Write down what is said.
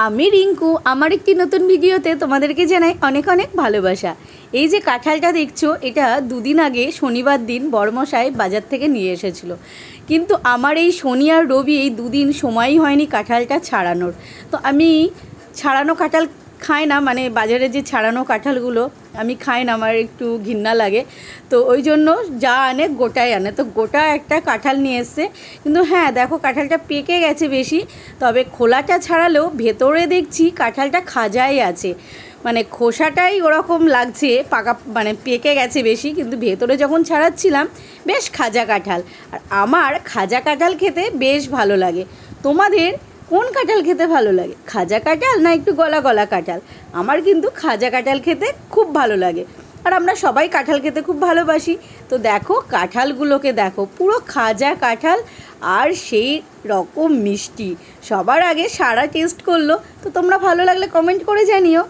আমি রিঙ্কু, আমার একটি নতুন ভিডিওতে তোমাদেরকে জানাই অনেক অনেক ভালোবাসা। এই যে কাঁঠালটা দেখছ, এটা দুদিন আগে শনিবার দিন বড়মশাই বাজার থেকে নিয়ে এসেছিল। কিন্তু আমার এই শনি আর রবি এই দুদিন সময়ই হয়নি কাঁঠালটা ছাড়ানোর। তো আমি ছাড়ানো কাঁঠাল খাই না মানে বাজারে যে ছাড়ানো কাঁঠালগুলো, আমি খাই না, আমার একটু ঘৃণা লাগে। তো ওই জন্য যা আনে, গোটাই আনে। তো গোটা একটা কাঁঠাল নিয়ে এসছে। কিন্তু হ্যাঁ দেখো কাঁঠালটা পেকে গেছে বেশি। তবে খোলাটা ছাড়ালেও ভেতরে দেখছি কাঁঠালটা খাজাই আছে। মানে খোসাটাই ওরকম লাগছে, পাকা মানে পেকে গেছে বেশি। কিন্তু ভেতরে যখন ছাড়াচ্ছিলাম, বেশ খাজা কাঁঠাল। আর আমার খাজা কাঁঠাল খেতে বেশ ভালো লাগে। তোমাদের কোন কাঁঠাল খেতে ভালো লাগে? খাজা কাঁঠাল না একটু গলা গলা কাঁঠাল? আমার কিন্তু খাজা কাঁঠাল খেতে খুব ভালো লাগে। আর আমরা সবাই কাঁঠাল খেতে খুব ভালোবাসি। তো দেখো, কাঁঠালগুলোকে দেখো, পুরো খাজা কাঁঠাল আর সেই রকম মিষ্টি। সবার আগে সারা টেস্ট করল। তো তোমরা ভালো লাগলে কমেন্ট করে জানিও।